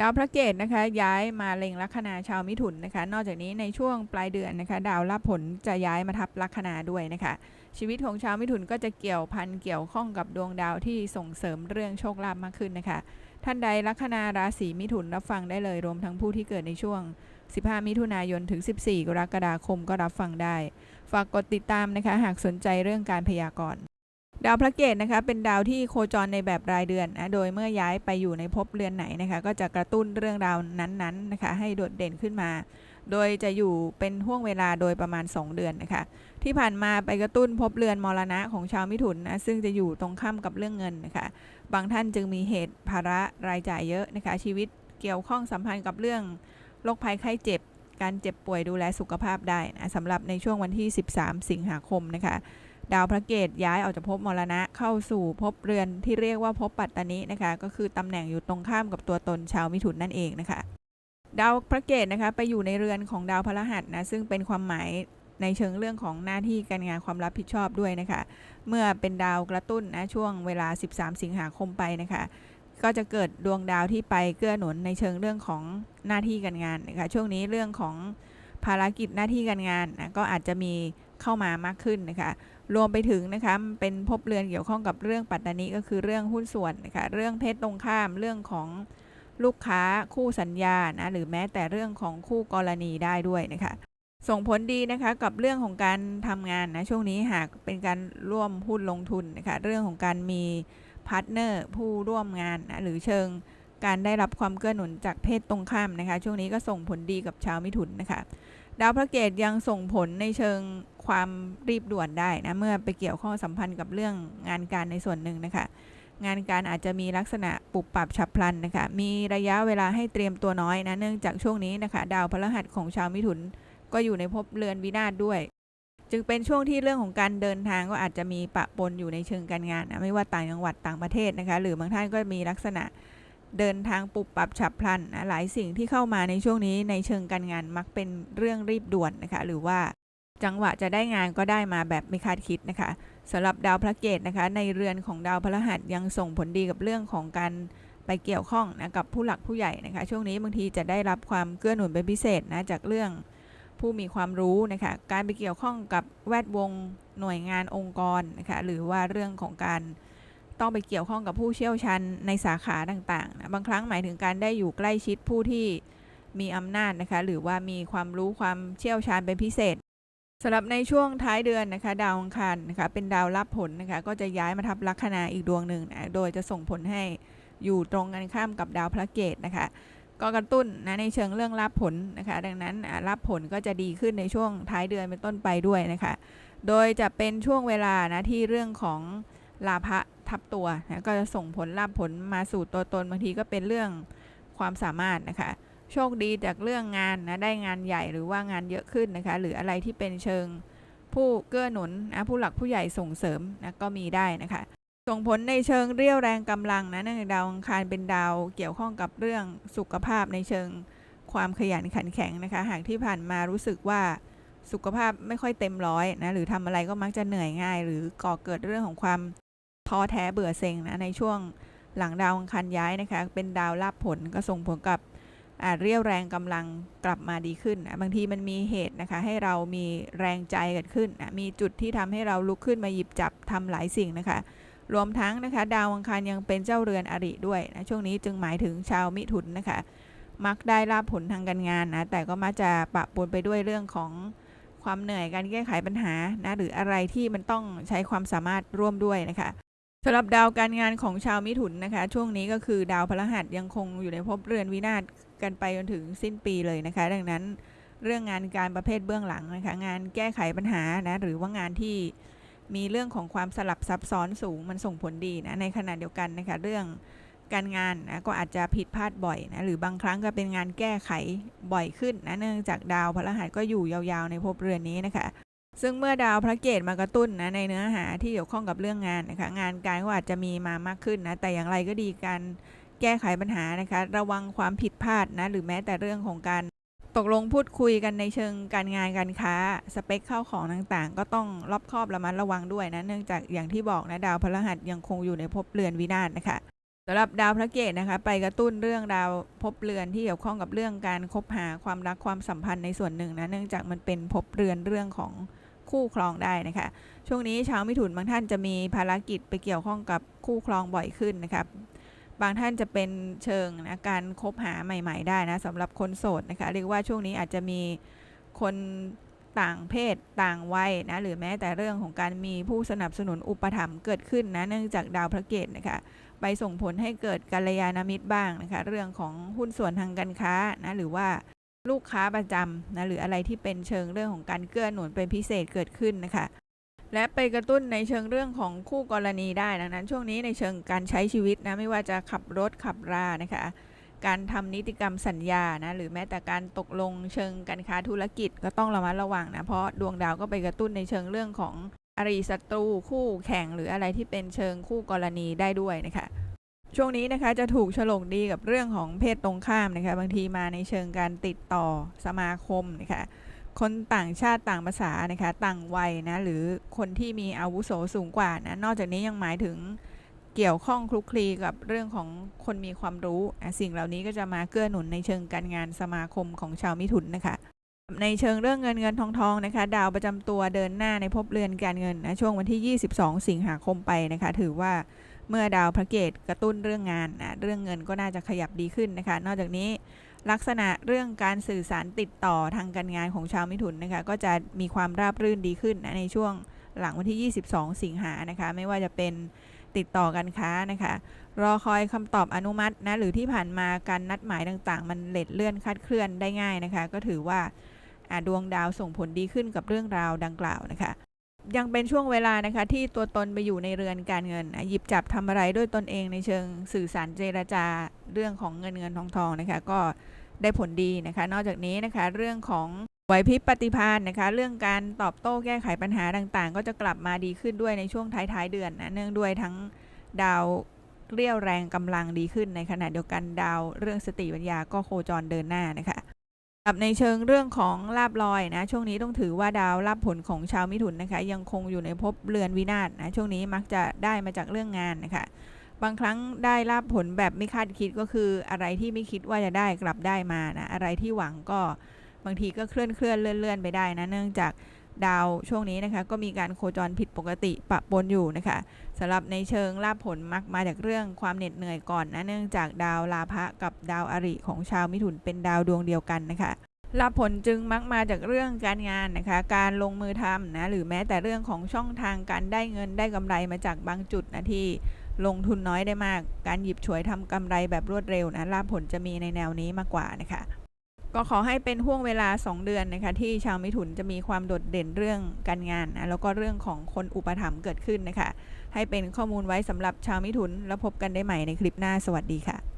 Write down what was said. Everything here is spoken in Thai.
ดาวพระเกตนะคะย้ายมาเล็งลัคนาชาวมิถุนนะคะ นอกจากนี้ในช่วงปลายเดือนนะคะ ดาวรับผลจะย้ายมาทับลัคนาด้วยนะคะ ชีวิตของชาวมิถุนก็จะเกี่ยวพันเกี่ยวข้องกับดวงดาวที่ส่งเสริมเรื่องโชคลาภมากขึ้นนะคะ ท่านใดลัคนาราศีมิถุนรับฟังได้เลยรวมทั้งผู้ที่เกิดในช่วง 15 มิถุนายนถึง 14 กรกฎาคมก็รับฟังได้ ฝากกดติดตามนะคะ หากสนใจเรื่องการพยากรณ์ ดาวพระเกตนะคะเป็นดาวที่โคจรในแบบรายเดือนนะโดยเมื่อย้ายไปอยู่ในภพเรือนไหนนะคะก็จะกระตุ้นเรื่องราวนั้นๆนะคะให้โดดเด่นขึ้นมา โดยจะอยู่เป็นห่วงเวลาโดยประมาณ 2 เดือนนะคะที่ผ่านมาไปกระตุ้นภพเรือนมรณะของชาวมิถุนนะซึ่งจะอยู่ตรงข้ามกับเรื่องเงินนะคะบางท่านจึงมีเหตุภาระรายจ่ายเยอะนะคะชีวิตเกี่ยวข้องสัมพันธ์กับเรื่องโรคภัยไข้เจ็บ การเจ็บป่วยดูแลสุขภาพได้นะสำหรับในช่วงวันที่ 13 สิงหาคมนะคะ ดาวพระเกตย้ายออกจากภพมรณะเข้าสู่ภพเรือนที่เรียกว่าภพปัตตานินะคะ ก็คือตำแหน่งอยู่ตรงข้ามกับตัวตนชาวมิถุนนั่นเองนะคะ ดาวพระเกตนะคะไปอยู่ในเรือนของดาวพฤหัสนะซึ่งเป็นความหมายในเชิงเรื่องของหน้าที่การงานความรับผิดชอบด้วยนะคะ เมื่อเป็นดาวกระตุ้นนะช่วงเวลา 13 สิงหาคมไปนะคะก็จะเกิดดวงดาวที่ไปเกื้อหนุนในเชิงเรื่องของหน้าที่การงานนะคะช่วงนี้เรื่องของภารกิจหน้าที่การงานนะก็อาจจะมีเข้ามามากขึ้นนะคะ รวมไปถึงนะคะเป็นภพเรือนเกี่ยวข้องกับเรื่องปัตตานีก็คือเรื่องหุ้นส่วนนะคะเรื่องเพศตรงข้ามเรื่องของลูกค้าคู่สัญญานะหรือแม้แต่เรื่องของคู่กรณีได้ด้วยนะคะส่งผลดีนะคะกับเรื่องของการทำงานนะช่วงนี้หากเป็นการร่วมหุ้นลงทุนนะคะเรื่องของการมีพาร์ทเนอร์ผู้ร่วมงานนะหรือเชิง การได้รับความเกื้อหนุนจากเพศตรงข้ามนะคะ ช่วงนี้ก็ส่งผลดีกับชาวมิถุนนะคะ ดาวพระเกตยังส่งผลในเชิงความรีบด่วนได้นะเมื่อไปเกี่ยวข้องสัมพันธ์กับเรื่องงานการในส่วนหนึ่งนะคะ งานการอาจจะมีลักษณะปุบปรับฉับพลันนะคะ มีระยะเวลาให้เตรียมตัวน้อยนะเนื่องจากช่วงนี้นะคะ ดาวพฤหัสของชาวมิถุน ก็อยู่ในภพเรือนวินาศด้วยจึงเป็นช่วงที่เรื่องของการเดินทางก็อาจจะมีปะปนอยู่ในเชิงการงานนะไม่ว่าต่างจังหวัดต่างประเทศนะคะ หรือบางท่านก็มีลักษณะ เดินทางปุบปรับฉับพลันนะหลายสิ่งที่เข้ามาในช่วงนี้ในเชิงการงานมักเป็นเรื่องรีบด่วนนะคะ หรือว่าจังหวะจะได้งานก็ได้มาแบบไม่คาดคิดนะคะสำหรับดาวพระเกตนะคะ ในเรือนของดาวพฤหัสยังส่งผลดีกับเรื่องของการไปเกี่ยวข้องนะกับผู้หลักผู้ใหญ่นะคะ ช่วงนี้บางทีจะได้รับความเกื้อหนุนเป็นพิเศษนะจากเรื่องผู้มีความรู้นะคะการไปเกี่ยวข้องกับแวดวงหน่วยงานองค์กรนะคะหรือว่าเรื่องของการ ต้องไปเกี่ยวข้องกับผู้เชี่ยวชาญในสาขาต่างๆนะบางครั้งหมายถึงการได้อยู่ใกล้ชิดผู้ที่มีอำนาจนะคะ หรือว่ามีความรู้ความเชี่ยวชาญเป็นพิเศษสำหรับในช่วงท้ายเดือนนะคะ ดาวอังคารนะคะ เป็นดาวรับผลนะคะ ก็จะย้ายมาทับลัคนาอีกดวงหนึ่งนะโดยจะส่งผลให้อยู่ตรงกันข้ามกับดาวพระเกตนะคะ ก็กระตุ้นนะในเชิงเรื่องรับผลนะคะ ดังนั้นรับผลก็จะดีขึ้นในช่วงท้ายเดือนเป็นต้นไปด้วยนะคะ โดยจะเป็นช่วงเวลานะที่เรื่องของ ลาภะทับตัวนะก็จะส่งผลลาภผลมาสู่ตัวตนบางทีก็เป็นเรื่องความสามารถนะคะ โชคดีจากเรื่องงานนะได้งานใหญ่หรือว่างานเยอะขึ้นนะคะ หรืออะไรที่เป็นเชิงผู้เกื้อหนุนนะผู้หลักผู้ใหญ่ส่งเสริมนะก็มีได้นะคะ ส่งผลในเชิงเรี่ยวแรงกำลังนะเนื่องจากดาวอังคารเป็นดาวเกี่ยวข้องกับเรื่องสุขภาพในเชิงความขยันขันแข็งนะคะ หากที่ผ่านมารู้สึกว่าสุขภาพไม่ค่อยเต็มร้อยนะหรือทำอะไรก็มักจะเหนื่อยง่าย หรือก่อเกิดเรื่องของความ ท้อแท้เบื่อเซ็งนะในช่วงหลังดาวอังคารย้ายนะคะ เป็นดาวรับผลก็ส่งผลกับอ่าเรียวแรงกำลังกลับมาดีขึ้นนะบางทีมันมีเหตุนะคะ ให้เรามีแรงใจเกิดขึ้นนะมีจุดที่ทำให้เราลุกขึ้นมาหยิบจับทำหลายสิ่งนะคะ รวมทั้งนะคะ ดาวอังคารยังเป็นเจ้าเรือนอริด้วยนะช่วงนี้จึงหมายถึงชาวมิถุนนะคะ มักได้รับผลทางการงานนะแต่ก็มักจะปะปนไปด้วยเรื่องของความเหนื่อยการแก้ไขปัญหานะหรืออะไรที่มันต้องใช้ความสามารถร่วมด้วยนะคะ สำหรับดาวการงานของชาวมิถุนนะคะ ช่วงนี้ก็คือดาวพฤหัสยังคงอยู่ในภพเรือนวินาศกันไปจนถึงสิ้นปีเลยนะคะ ดังนั้นเรื่องงานการประเภทเบื้องหลังนะคะ งานแก้ไขปัญหานะหรือว่างานที่มีเรื่องของความสลับซับซ้อนสูงมันส่งผลดีนะในขณะเดียวกันนะคะ เรื่องการงานนะก็อาจจะผิดพลาดบ่อยนะหรือบางครั้งก็เป็นงานแก้ไขบ่อยขึ้นนะเนื่องจากดาวพฤหัสก็อยู่ยาวๆในภพเรือนนี้นะคะ ซึ่งเมื่อดาวพระเกตมากระตุ้นนะในเนื้อหาที่เกี่ยวข้องกับเรื่องงานนะคะงานการก็อาจจะมีมามากขึ้นนะแต่อย่างไรก็ดีการแก้ไขปัญหานะคะระวังความผิดพลาดนะหรือแม้แต่เรื่องของการตกลงพูดคุยกันในเชิงการงานการค้าสเปคเข้าของต่างๆ ก็ต้องรอบคอบระมัดระวังด้วยนะเนื่องจากอย่างที่บอกนะดาวพฤหัสยังคงอยู่ในภพเรือนวินาศนะคะสำหรับดาวพระเกตนะคะ ไปกระตุ้นเรื่องดาวภพเรือนที่เกี่ยวข้องกับเรื่องการคบหาความรักความสัมพันธ์ในส่วนหนึ่งนะเนื่องจากมันเป็นภพเรือนเรื่องของ คู่ครองได้นะคะ ช่วงนี้ชาวมิถุนบางท่านจะมีภารกิจไปเกี่ยวข้องกับคู่ครองบ่อยขึ้นนะครับบางท่านจะเป็นเชิงนะการคบหาใหม่ ๆ ได้นะสำหรับคนโสดนะคะเรียกว่าช่วงนี้อาจจะมีคนต่างเพศต่างวัยนะหรือแม้แต่เรื่องของการมีผู้สนับสนุนอุปถัมภ์เกิดขึ้นนะเนื่องจากดาวพระเกตนะคะไปส่งผลให้เกิดกัลยาณมิตรบ้างนะคะเรื่องของหุ้นส่วนทางการค้านะหรือว่า ลูกค้าประจำนะหรืออะไรที่เป็นเชิงเรื่องของการเกื้อหนุนเป็นพิเศษเกิดขึ้นนะคะ และไปกระตุ้นในเชิงเรื่องของคู่กรณีได้ดังนั้น ช่วงนี้ในเชิงการใช้ชีวิตนะไม่ว่าจะขับรถขับรานะคะการทำนิติกรรมสัญญานะหรือแม้แต่การตกลงเชิงการค้าธุรกิจก็ต้องระมัดระวังนะเพราะดวงดาวก็ไปกระตุ้นในเชิงเรื่องของอริศัตรูคู่แข่งหรืออะไรที่เป็นเชิงคู่กรณีได้ด้วยนะคะ ช่วงนี้นะคะจะถูกฉลกดีกับเรื่องของเพศตรงข้ามนะคะ บางทีมาในเชิงการติดต่อสมาคมนะคะคนต่างชาติต่างภาษานะคะต่างวัยนะหรือคนที่มีอาวุโสสูงกว่านะนอกจากนี้ยังหมายถึงเกี่ยวข้องคลุกคลีกับเรื่องของคนมีความรู้นะสิ่งเหล่านี้ก็จะมาเกื้อหนุนในเชิงการงานสมาคมของชาวมิถุนนะคะ ในเชิงเรื่องเงินเงินทองทองนะคะ ดาวประจำตัวเดินหน้าในภพเรือนการเงินนะช่วงวันที่ 22 สิงหาคมไปนะคะ ถือว่า เมื่อดาวพระเกตกระตุ้นเรื่องงานนะเรื่องเงินก็น่าจะขยับดีขึ้นนะคะ นอกจากนี้ลักษณะเรื่องการสื่อสารติดต่อทางการงานของชาวมิถุนนะคะ ก็จะมีความราบรื่นดีขึ้นนะในช่วงหลังวันที่ 22 สิงหานะคะ ไม่ว่าจะเป็นติดต่อการค้านะคะ รอคอยคำตอบอนุมัตินะหรือที่ผ่านมาการนัดหมายต่างๆ มันเล็ดเลื่อนคาดเคลื่อนได้ง่ายนะคะ ก็ถือว่าดวงดาวส่งผลดีขึ้นกับเรื่องราวดังกล่าวนะคะ ยังเป็นช่วงเวลานะคะ ที่ตัวตนไปอยู่ในเรือนการเงินอะหยิบจับทำอะไรด้วยตนเองในเชิงสื่อสารเจรจาเรื่องของเงินเงินทองทองนะคะ ก็ได้ผลดีนะคะ นอกจากนี้นะคะ เรื่องของไหวพริบปฏิภาณนะคะ เรื่องการตอบโต้แก้ไขปัญหาต่างๆ ก็จะกลับมาดีขึ้นด้วยในช่วงท้ายๆเดือนนะเนื่องด้วยทั้งดาวเรียวแรงกำลังดีขึ้นในขณะเดียวกันดาวเรื่องสติปัญญาก็โคจรเดินหน้านะคะ กับในเชิงเรื่องของลาบลอยนะ ช่วงนี้ต้องถือว่าดาวลาบผลของชาวมิถุนนะคะ ยังคงอยู่ในภพเรือนวินาศนะช่วงนี้มักจะได้มาจากเรื่องงานนะคะ บางครั้งได้ลาบผลแบบไม่คาดคิดก็คืออะไรที่ไม่คิดว่าจะได้กลับได้มานะอะไรที่หวังก็บางทีก็เคลื่อนเคลื่อนเลื่อนเลื่อนไปได้นะเนื่องจาก ดาวช่วงนี้นะคะก็มีการโคจรผิดปกติปะปนอยู่นะคะสำหรับในเชิงลาบผลมักมาจากเรื่องความเหน็ดเหนื่อยก่อนนะเนื่องจากดาวลาภะกับดาวอริของชาวมิถุนเป็นดาวดวงเดียวกันนะคะลาผลจึงมักมาจากเรื่องการงานนะคะ การลงมือทำนะหรือแม้แต่เรื่องของช่องทางการได้เงินได้กำไรมาจากบางจุดนะที่ลงทุนน้อยได้มาก การหยิบฉวยทำกำไรแบบรวดเร็วนะลาผลจะมีในแนวนี้มากกว่านะคะ ก็ขอให้เป็นห่วงเวลา 2 เดือนนะคะที่ชาวมิถุนจะมีความโดดเด่นเรื่องการงานนะแล้วก็เรื่องของคนอุปถัมภ์เกิดขึ้นนะคะ ให้เป็นข้อมูลไว้สำหรับชาวมิถุนแล้วพบกันได้ใหม่ในคลิปหน้าสวัสดีค่ะ